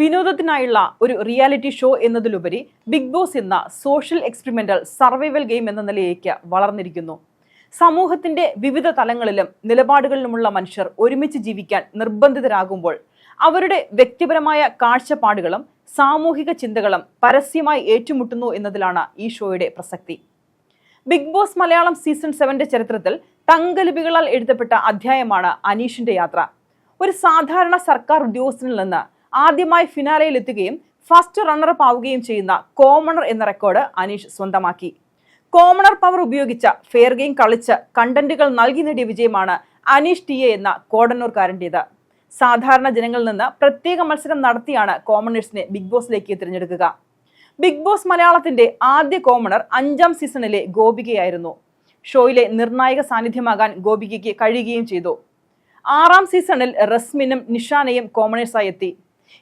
വിനോദത്തിനായുള്ള ഒരു reality show എന്നതിലുപരി Bigg Boss എന്ന സോഷ്യൽ എക്സ്പെരിമെന്റൽ സർവൈവൽ ഗെയിം എന്ന നിലയിലേക്ക് വളർന്നിരിക്കുന്നു. സമൂഹത്തിന്റെ വിവിധ തലങ്ങളിലും നിലപാടുകളിലുമുള്ള മനുഷ്യർ ഒരുമിച്ച് ജീവിക്കാൻ നിർബന്ധിതരാകുമ്പോൾ അവരുടെ വ്യക്തിപരമായ കാഴ്ചപ്പാടുകളും സാമൂഹിക ചിന്തകളും പരസ്യമായി ഏറ്റുമുട്ടുന്നു എന്നതിലാണ് ഈ ഷോയുടെ പ്രസക്തി. ബിഗ് ബോസ് മലയാളം സീസൺ സെവന്റെ ചരിത്രത്തിൽ തങ്കലിപികളാൽ എഴുതപ്പെട്ട അധ്യായമാണ് അനീഷിന്റെ യാത്ര. ഒരു സാധാരണ സർക്കാർ ഉദ്യോഗസ്ഥനിൽ നിന്ന് ആദ്യമായി ഫിനാലയിൽ എത്തുകയും ഫസ്റ്റ് റണ്ണറപ്പ് ആവുകയും ചെയ്യുന്ന കോമണർ എന്ന റെക്കോർഡ് അനീഷ് സ്വന്തമാക്കി. കോമണർ പവർ ഉപയോഗിച്ച ഫെയർ ഗെയിം കളിച്ച് കണ്ടന്റുകൾ നൽകി നേടിയ വിജയമാണ് അനീഷ് ടി എ എന്ന കോടന്നൂർക്കാരന്റേത് സാധാരണ ജനങ്ങളിൽ നിന്ന് പ്രത്യേക മത്സരം നടത്തിയാണ് കോമണേഴ്സിനെ ബിഗ് ബോസിലേക്ക് തിരഞ്ഞെടുക്കുക. ബിഗ് ബോസ് മലയാളത്തിന്റെ ആദ്യ കോമണർ അഞ്ചാം സീസണിലെ ഗോപികയായിരുന്നു. ഷോയിലെ നിർണായക സാന്നിധ്യമാകാൻ ഗോപികയ്ക്ക് കഴിയുകയും ചെയ്തു. ആറാം സീസണിൽ റസ്മിനും നിഷാനയും കോമണേഴ്സായി എത്തി.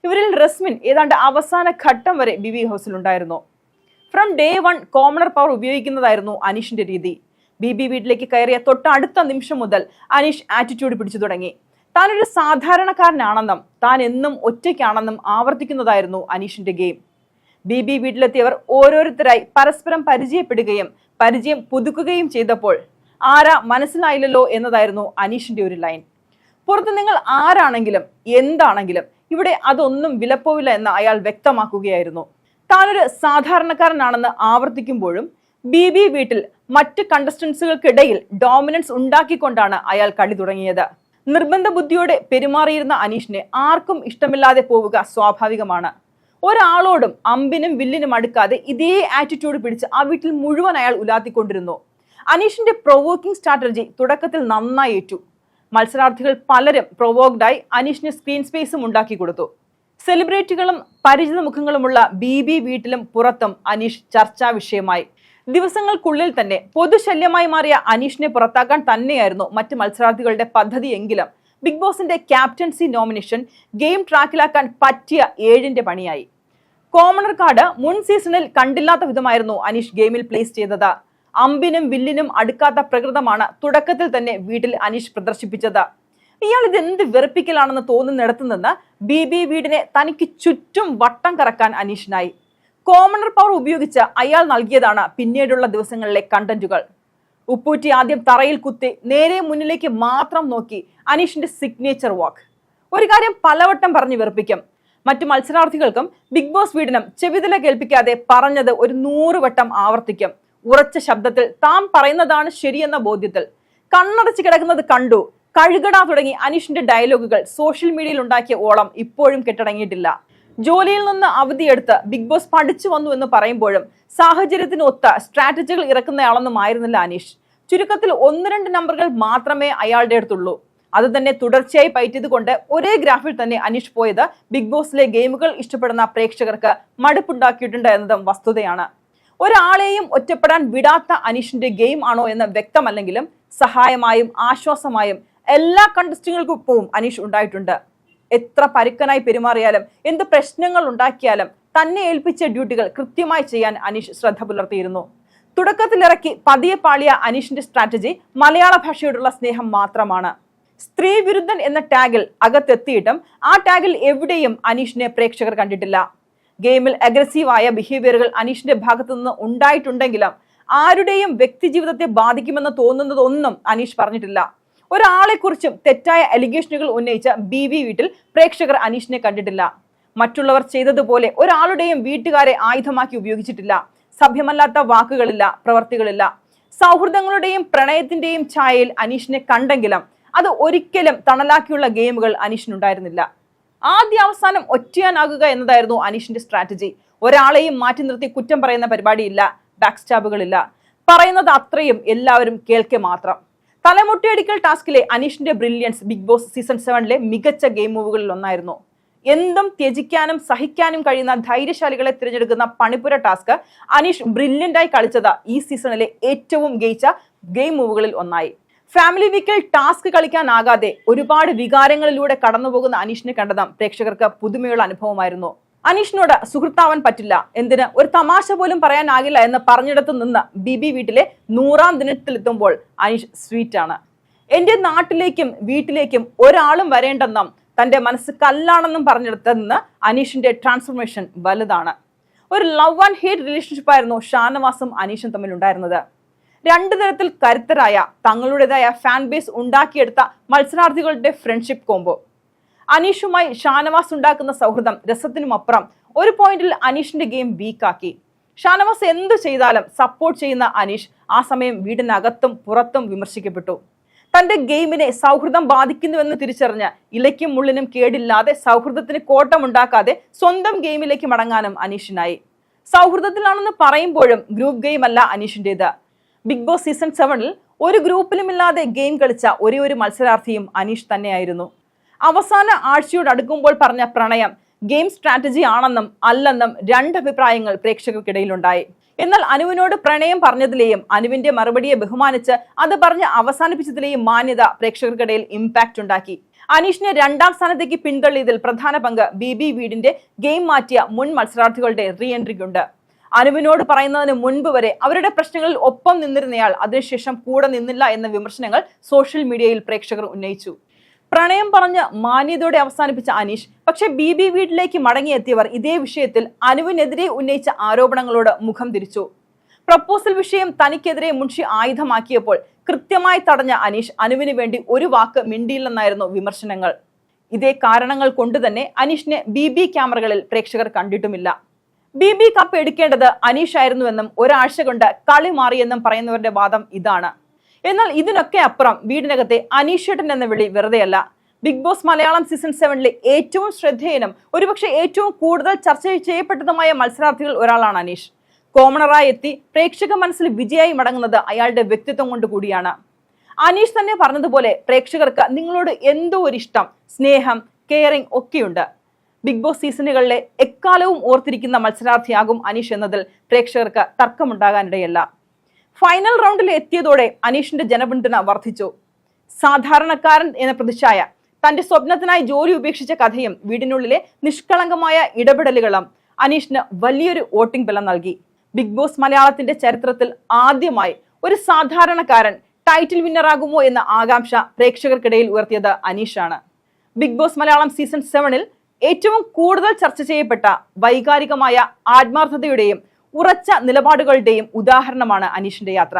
ഇവരിൽ റസ്മിൻ ഏതാണ്ട് അവസാന ഘട്ടം വരെ BB ഹൗസിലുണ്ടായിരുന്നു from day one commoner power ഉപയോഗിക്കുന്നതായിരുന്നു അനീഷിന്റെ രീതി. ബി ബി വീട്ടിലേക്ക് കയറിയ തൊട്ടടുത്ത നിമിഷം മുതൽ അനീഷ് ആറ്റിറ്റ്യൂഡ് പിടിച്ചു തുടങ്ങി. താനൊരു സാധാരണക്കാരനാണെന്നും താൻ എന്നും ഒറ്റയ്ക്കാണെന്നും ആവർത്തിക്കുന്നതായിരുന്നു അനീഷിന്റെ ഗെയിം. ബി ബി വീട്ടിലെത്തിയവർ ഓരോരുത്തരായി പരസ്പരം പരിചയപ്പെടുകയും പരിചയം പുതുക്കുകയും ചെയ്തപ്പോൾ ആരാ മനസ്സിലായില്ലല്ലോ എന്നതായിരുന്നു അനീഷിന്റെ ഒരു ലൈൻ. പുറത്ത് നിങ്ങൾ ആരാണെങ്കിലും എന്താണെങ്കിലും ഇവിടെ അതൊന്നും വിലപ്പോവില്ല എന്ന് അയാൾ വ്യക്തമാക്കുകയായിരുന്നു. താനൊരു സാധാരണക്കാരനാണെന്ന് ആവർത്തിക്കുമ്പോഴും ബി ബി വീട്ടിൽ മറ്റ് കണ്ടസ്റ്റൻസുകൾക്കിടയിൽ ഡോമിനൻസ് ഉണ്ടാക്കിക്കൊണ്ടാണ് അയാൾ കളി തുടങ്ങിയത്. നിർബന്ധ ബുദ്ധിയോടെ പെരുമാറിയിരുന്ന അനീഷിനെ ആർക്കും ഇഷ്ടമില്ലാതെ പോവുക സ്വാഭാവികമാണ്. ഒരാളോടും അമ്പിനും വില്ലിനും അടുക്കാതെ ഇതേ ആറ്റിറ്റ്യൂഡ് പിടിച്ച് ആ വീട്ടിൽ മുഴുവൻ അയാൾ ഉലാത്തിക്കൊണ്ടിരുന്നു. അനീഷിന്റെ പ്രൊവോക്കിംഗ് സ്ട്രാറ്റജി തുടക്കത്തിൽ നന്നായി ഏറ്റു മത്സരാർത്ഥികൾ പലരും പ്രൊവോക്ഡായി അനീഷിന് സ്ക്രീൻ സ്പേസും ഉണ്ടാക്കി കൊടുത്തു. സെലിബ്രിറ്റികളും പരിചിത മുഖങ്ങളുമുള്ള ബി ബി വീട്ടിലും പുറത്തും അനീഷ് ചർച്ചാ വിഷയമായി. ദിവസങ്ങൾക്കുള്ളിൽ തന്നെ പൊതുശല്യമായി മാറിയ അനീഷിനെ പുറത്താക്കാൻ തന്നെയായിരുന്നു മറ്റ് മത്സരാർത്ഥികളുടെ പദ്ധതി എങ്കിലും ബിഗ് ബോസിന്റെ ക്യാപ്റ്റൻസി നോമിനേഷൻ ഗെയിം ട്രാക്കിലാക്കാൻ പറ്റിയ ഏഴിന്റെ പണിയായി. കോമണർ കാർഡ് മുൻ സീസണിൽ കണ്ടില്ലാത്ത വിധമായിരുന്നു അനീഷ് ഗെയിമിൽ പ്ലേസ് ചെയ്തത്. അമ്പിനും വില്ലിനും അടുക്കാത്ത പ്രകൃതമാണ് തുടക്കത്തിൽ തന്നെ വീട്ടിൽ അനീഷ് പ്രദർശിപ്പിച്ചത്. ഇയാൾ ഇത് എന്ത് വെറുപ്പിക്കലാണെന്ന് തോന്നുന്നിടത്തു നിന്ന് ബി ബി വീടിനെ തനിക്ക് ചുറ്റും വട്ടം കറക്കാൻ അനീഷിനായി. കോമണർ പവർ ഉപയോഗിച്ച് അയാൾ നൽകിയതാണ് പിന്നീടുള്ള ദിവസങ്ങളിലെ കണ്ടന്റുകൾ. ഉപ്പൂറ്റി ആദ്യം തറയിൽ കുത്തി നേരെ മുന്നിലേക്ക് മാത്രം നോക്കി അനീഷിന്റെ സിഗ്നേച്ചർ വാക്ക് ഒരു കാര്യം പലവട്ടം പറഞ്ഞു വെറുപ്പിക്കും. മറ്റു മത്സരാർത്ഥികൾക്കും ബിഗ് ബോസ് വീടിനും ചെവിതല കേൾപ്പിക്കാതെ പറഞ്ഞത് ഒരു നൂറ് വട്ടം ആവർത്തിക്കും. ഉറച്ച ശബ്ദത്തിൽ താൻ പറയുന്നതാണ് ശരിയെന്ന ബോധ്യത്തിൽ. കണ്ണടച്ച് കിടക്കുന്നത് കണ്ടു. കഴുകട തുടങ്ങി അനീഷിന്റെ ഡയലോഗുകൾ സോഷ്യൽ മീഡിയയിൽ ഉണ്ടാക്കിയ ഓളം ഇപ്പോഴും കെട്ടടങ്ങിയിട്ടില്ല. ജോലിയിൽ നിന്ന് അവധിയെടുത്ത് ബിഗ് ബോസ് പഠിച്ചു വന്നു എന്ന് പറയുമ്പോഴും സാഹചര്യത്തിനൊത്ത സ്ട്രാറ്റജികൾ ഇറക്കുന്നയാളൊന്നും ആയിരുന്നില്ല അനീഷ്. ചുരുക്കത്തിൽ ഒന്ന് രണ്ട് നമ്പറുകൾ മാത്രമേ അയാളുടെ അടുത്തുള്ളൂ. അത് തന്നെ തുടർച്ചയായി പയറ്റിയത് കൊണ്ട് ഒരേ ഗ്രാഫിൽ തന്നെ അനീഷ് പോയത് ബിഗ് ബോസിലെ ഗെയിമുകൾ ഇഷ്ടപ്പെടുന്ന പ്രേക്ഷകർക്ക് മടുപ്പുണ്ടാക്കിയിട്ടുണ്ട് എന്നതും വസ്തുതയാണ്. ഒരാളെയും ഒറ്റപ്പെടാൻ വിടാത്ത അനീഷിന്റെ ഗെയിം ആണോ എന്ന് വ്യക്തമല്ലെങ്കിലും സഹായമായും ആശ്വാസമായും എല്ലാ കണ്ടസ്റ്റുകൾക്കൊപ്പവും അനീഷ് ഉണ്ടായിട്ടുണ്ട്. എത്ര പരുക്കനായി പെരുമാറിയാലും എന്ത് പ്രശ്നങ്ങൾ ഉണ്ടാക്കിയാലും തന്നെ ഏൽപ്പിച്ച ഡ്യൂട്ടികൾ കൃത്യമായി ചെയ്യാൻ അനീഷ് ശ്രദ്ധ പുലർത്തിയിരുന്നു. തുടക്കത്തിലിറക്കി പതിയെ പാളിയ അനീഷിന്റെ സ്ട്രാറ്റജി മലയാള ഭാഷയോടുള്ള സ്നേഹം മാത്രമാണ്. സ്ത്രീ വിരുദ്ധൻ എന്ന ടാഗിൽ അകത്തെത്തിയിട്ടും ആ ടാഗിൽ എവിടെയും അനീഷിനെ പ്രേക്ഷകർ കണ്ടിട്ടില്ല. ഗെയിമിൽ അഗ്രസീവായ ബിഹേവിയറുകൾ അനീഷിന്റെ ഭാഗത്തു നിന്ന് ഉണ്ടായിട്ടുണ്ടെങ്കിലും ആരുടെയും വ്യക്തിജീവിതത്തെ ബാധിക്കുമെന്ന് തോന്നുന്നതൊന്നും അനീഷ് പറഞ്ഞിട്ടില്ല. ഒരാളെക്കുറിച്ചും തെറ്റായ അലിഗേഷനുകൾ ഉന്നയിച്ച ബി വി വീട്ടിൽ പ്രേക്ഷകർ അനീഷിനെ കണ്ടിട്ടില്ല. മറ്റുള്ളവർ ചെയ്തതുപോലെ ഒരാളുടെയും വീട്ടുകാരെ ആയുധമാക്കി ഉപയോഗിച്ചിട്ടില്ല. സഭ്യമല്ലാത്ത വാക്കുകളില്ല പ്രവർത്തികളില്ല. സൗഹൃദങ്ങളുടെയും പ്രണയത്തിന്റെയും ഛായയിൽ അനീഷിനെ കണ്ടെങ്കിലും അത് ഒരിക്കലും തണലാക്കിയുള്ള ഗെയിമുകൾ അനീഷിനുണ്ടായിരുന്നില്ല. ആദ്യ അവസാനം ഒറ്റയാനാകുക എന്നതായിരുന്നു അനീഷിന്റെ സ്ട്രാറ്റജി. ഒരാളെയും മാറ്റി നിർത്തി കുറ്റം പറയുന്ന പരിപാടിയില്ല ബാക്ക് സ്റ്റാബുകളില്ല പറയുന്നത് അത്രയും എല്ലാവരും കേൾക്കെ മാത്രം. തലമുട്ടിയടിക്കൽ ടാസ്കിലെ അനീഷിന്റെ ബ്രില്യൻസ് ബിഗ് ബോസ് സീസൺ സെവനിലെ മികച്ച ഗെയിം മൂവുകളിൽ ഒന്നായിരുന്നു. എന്തും ത്യജിക്കാനും സഹിക്കാനും കഴിയുന്ന ധൈര്യശാലികളെ തിരഞ്ഞെടുക്കുന്ന പണിപുര ടാസ്ക് അനീഷ് ബ്രില്യന്റായി കളിച്ചത് ഈ സീസണിലെ ഏറ്റവും ഗയിച്ച ഗെയിം മൂവുകളിൽ ഒന്നായി. ഫാമിലി വീക്കിൽ ടാസ്ക് കളിക്കാനാകാതെ ഒരുപാട് വികാരങ്ങളിലൂടെ കടന്നുപോകുന്ന അനീഷിനെ കണ്ടതാം പ്രേക്ഷകർക്ക് പുതുമയുള്ള അനുഭവമായിരുന്നു. അനീഷിനോട് സുഹൃത്താവാൻ പറ്റില്ല എന്തിന്? ഒരു തമാശ പോലും പറയാനാകില്ല എന്ന് പറഞ്ഞിടത്തു നിന്ന് ബിബി വീട്ടിലെ നൂറാം ദിനത്തിലെത്തുമ്പോൾ അനീഷ് സ്വീറ്റ് ആണ്. എന്റെ നാട്ടിലേക്കും വീട്ടിലേക്കും ഒരാളും വരേണ്ടെന്നും തന്റെ മനസ്സ് കല്ലാണെന്നും പറഞ്ഞെടുത്തെന്ന് അനീഷിന്റെ ട്രാൻസ്ഫോർമേഷൻ വലുതാണ്. ഒരു ലവ് ആൻഡ് ഹേറ്റ് റിലേഷൻഷിപ്പായിരുന്നു ഷാനവാസും അനീഷും തമ്മിൽ ഉണ്ടായിരുന്നത് രണ്ടു തരത്തിൽ കരുത്തരായ തങ്ങളുടേതായ ഫാൻ ബേസ് ഉണ്ടാക്കിയെടുത്ത മത്സരാർത്ഥികളുടെ ഫ്രണ്ട്ഷിപ്പ് കോംബോ അനീഷുമായി ഷാനവാസ് ഉണ്ടാക്കുന്ന സൗഹൃദം രസത്തിനുമപ്പുറം ഒരു പോയിന്റിൽ അനീഷിന്റെ ഗെയിം വീക്കാക്കി ഷാനവാസ് എന്തു ചെയ്താലും സപ്പോർട്ട് ചെയ്യുന്ന അനീഷ് ആ സമയം വീടിനകത്തും പുറത്തും വിമർശിക്കപ്പെട്ടു. തന്റെ ഗെയിമിനെ സൗഹൃദം ബാധിക്കുന്നുവെന്ന് തിരിച്ചറിഞ്ഞ് ഇലയ്ക്കും മുള്ളിനും കേടില്ലാതെ സൗഹൃദത്തിന് കോട്ടമുണ്ടാക്കാതെ സ്വന്തം ഗെയിമിലേക്ക് മടങ്ങാനും അനീഷിനായി. സൗഹൃദത്തിലാണെന്ന് പറയുമ്പോഴും ഗ്രൂപ്പ് ഗെയിം അല്ല അനീഷിന്റേത്. ബിഗ് ബോസ് സീസൺ സെവനിൽ ഒരു ഗ്രൂപ്പിലുമില്ലാതെ ഗെയിം കളിച്ച ഒരേ ഒരു മത്സരാർത്ഥിയും അനീഷ് തന്നെയായിരുന്നു. അവസാന ആഴ്ചയോട് അടുക്കുമ്പോൾ പറഞ്ഞ പ്രണയം ഗെയിം സ്ട്രാറ്റജി ആണെന്നും അല്ലെന്നും രണ്ട് അഭിപ്രായങ്ങൾ പ്രേക്ഷകർക്കിടയിലുണ്ടായി. എന്നാൽ അനുവിനോട് പ്രണയം പറഞ്ഞതിലെയും അനുവിന്റെ മറുപടിയെ ബഹുമാനിച്ച് അത് പറഞ്ഞ് അവസാനിപ്പിച്ചതിലെയും മാന്യത പ്രേക്ഷകർക്കിടയിൽ ഇമ്പാക്റ്റ് ഉണ്ടാക്കി. അനീഷിനെ രണ്ടാം സ്ഥാനത്തേക്ക് പിന്തള്ളിയതിൽ പ്രധാന പങ്ക് ബി ബി വീടിന്റെ ഗെയിം മാറ്റിയ മുൻ മത്സരാർത്ഥികളുടെ റീ എൻട്രിക്കുണ്ട് അനുവിനോട് പറയുന്നതിന് മുൻപ് വരെ അവരുടെ പ്രശ്നങ്ങളിൽ ഒപ്പം നിന്നിരുന്നയാൾ അതിനുശേഷം കൂടെ നിന്നില്ല എന്ന വിമർശനങ്ങൾ സോഷ്യൽ മീഡിയയിൽ പ്രേക്ഷകർ ഉന്നയിച്ചു. പ്രണയം പറഞ്ഞ് മാന്യതയോടെ അവസാനിപ്പിച്ച അനീഷ് പക്ഷേ ബി ബി വീട്ടിലേക്ക് മടങ്ങിയെത്തിയവർ ഇതേ വിഷയത്തിൽ അനുവിനെതിരെ ഉന്നയിച്ച ആരോപണങ്ങളോട് മുഖം തിരിച്ചു. പ്രപ്പോസൽ വിഷയം തനിക്കെതിരെ മുൻഷി ആയുധമാക്കിയപ്പോൾ കൃത്യമായി തടഞ്ഞ അനീഷ് അനുവിന് വേണ്ടി ഒരു വാക്ക് മിണ്ടിയില്ലെന്നായിരുന്നു വിമർശനങ്ങൾ. ഇതേ കാരണങ്ങൾ കൊണ്ടുതന്നെ അനീഷിനെ ബി ബി ക്യാമറകളിൽ പ്രേക്ഷകർ കണ്ടിട്ടുമില്ല. ബി ബി കപ്പ് എടുക്കേണ്ടത് അനീഷ് ആയിരുന്നുവെന്നും ഒരാഴ്ച കൊണ്ട് കളി മാറിയെന്നും പറയുന്നവരുടെ വാദം ഇതാണ്. എന്നാൽ ഇതിനൊക്കെ അപ്പുറം വീടിനകത്തെ അനീഷേട്ടൻ എന്ന വിളി വെറുതെയല്ല. ബിഗ് ബോസ് മലയാളം സീസൺ സെവനിലെ ഏറ്റവും ശ്രദ്ധേയനും ഒരുപക്ഷെ ഏറ്റവും കൂടുതൽ ചർച്ച ചെയ്യപ്പെട്ടതുമായ മത്സരാർത്ഥികൾ ഒരാളാണ് അനീഷ്. കോമണറായി എത്തി പ്രേക്ഷക മനസ്സിൽ വിജയായി മടങ്ങുന്നത് അയാളുടെ വ്യക്തിത്വം കൊണ്ട് കൂടിയാണ്. അനീഷ് തന്നെ പറഞ്ഞതുപോലെ പ്രേക്ഷകർക്ക് നിങ്ങളോട് എന്തോ ഒരു ഇഷ്ടം സ്നേഹം കെയറിംഗ് ഒക്കെയുണ്ട്. ബിഗ് ബോസ് സീസണുകളിലെ എക്കാലവും ഓർത്തിരിക്കുന്ന മത്സരാർത്ഥിയാകും അനീഷ് എന്നതിൽ പ്രേക്ഷകർക്ക് തർക്കമുണ്ടാകാനിടയല്ല. ഫൈനൽ റൗണ്ടിൽ എത്തിയതോടെ അനീഷിന്റെ ജനപിന്തുണ വർദ്ധിച്ചു. സാധാരണക്കാരൻ എന്ന പ്രതിച്ഛായ തന്റെ സ്വപ്നത്തിനായി ജോലി ഉപേക്ഷിച്ച കഥയും വീടിനുള്ളിലെ നിഷ്കളങ്കമായ ഇടപെടലുകളും അനീഷിന് വലിയൊരു വോട്ടിംഗ് ബലം നൽകി. ബിഗ് ബോസ് മലയാളത്തിന്റെ ചരിത്രത്തിൽ ആദ്യമായി ഒരു സാധാരണക്കാരൻ ടൈറ്റിൽ വിന്നറാകുമോ എന്ന ആകാംക്ഷ പ്രേക്ഷകർക്കിടയിൽ ഉയർത്തിയത് അനീഷാണ്. ബിഗ് ബോസ് മലയാളം സീസൺ സെവനിൽ ഏറ്റവും കൂടുതൽ ചർച്ച ചെയ്യപ്പെട്ട വൈകാരികമായ ആത്മാർത്ഥതയുടെയും ഉറച്ച നിലപാടുകളുടെയും ഉദാഹരണമാണ് അനീഷിന്റെ യാത്ര.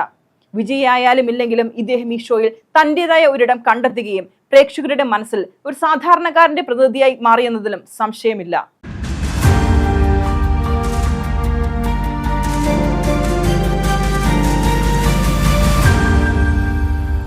വിജയിയായാലും ഇല്ലെങ്കിലും ഇദ്ദേഹം ഈ ഷോയിൽ തന്റേതായ ഒരിടം കണ്ടെത്തുകയും പ്രേക്ഷകരുടെ മനസ്സിൽ ഒരു സാധാരണക്കാരന്റെ പ്രതിനിധിയായി മാറിയെന്നതിലും സംശയമില്ല.